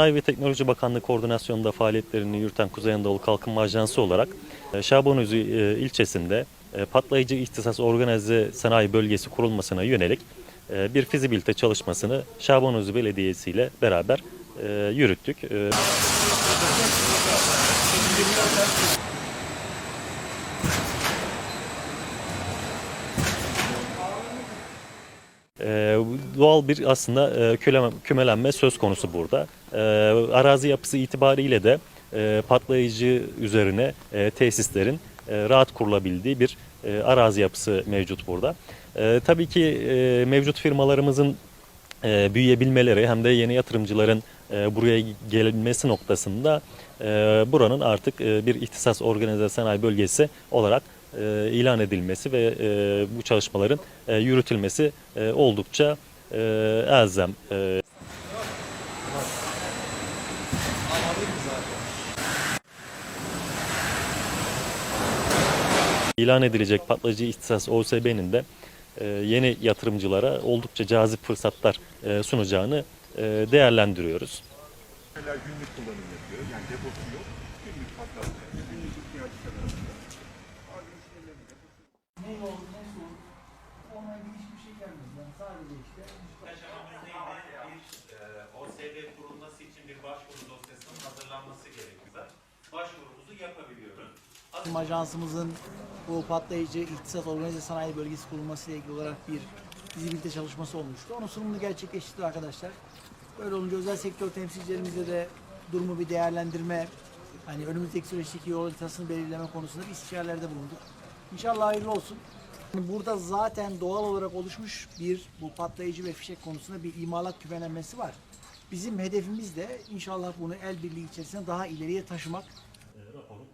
Sanayi ve Teknoloji Bakanlığı koordinasyonunda faaliyetlerini yürüten Kuzey Anadolu Kalkınma Ajansı olarak e, Şabanözü e, ilçesinde e, patlayıcı ihtisas organize sanayi bölgesi kurulmasına yönelik bir fizibilite çalışmasını Şabanözü Belediyesi ile beraber yürüttük. E, Ee, doğal bir aslında e, kümelenme söz konusu burada. Ee, arazi yapısı itibariyle de e, patlayıcı üzerine e, tesislerin rahat kurulabildiği bir arazi yapısı mevcut burada. E, tabii ki mevcut firmalarımızın büyüyebilmeleri hem de yeni yatırımcıların buraya gelmesi noktasında buranın artık bir ihtisas organize sanayi bölgesi olarak e, ilan edilmesi ve e, bu çalışmaların e, yürütülmesi oldukça e, elzem. E, İlan edilecek patlayıcı ihtisas OSB'nin de yeni yatırımcılara oldukça cazip fırsatlar sunacağını değerlendiriyoruz. Günlük kullanım yapıyor. Yani deposu yok. Günlük patlatma. Günlük Sadece işte? Bir e, kurulması için bir başvuru dosyasının hazırlanması gerekiyor. Başvurumuzu yapabiliyoruz. Bizim ajansımızın bu patlayıcı ihtisas organize sanayi bölgesi kurulması ile ilgili olarak bir fizibilite çalışması olmuştu. Onun sunumunu gerçekleştirdi arkadaşlar. Böyle olunca özel sektör temsilcilerimizle de durumu bir değerlendirme, hani önümüzdeki süreçteki yol haritasını belirleme konusunda bir istişarelerde bulunduk. İnşallah hayırlı olsun. Burada zaten doğal olarak oluşmuş bir bu patlayıcı ve fişek konusunda bir imalat kümelenmesi var. Bizim hedefimiz de inşallah bunu el birliği içerisinde daha ileriye taşımak. raporun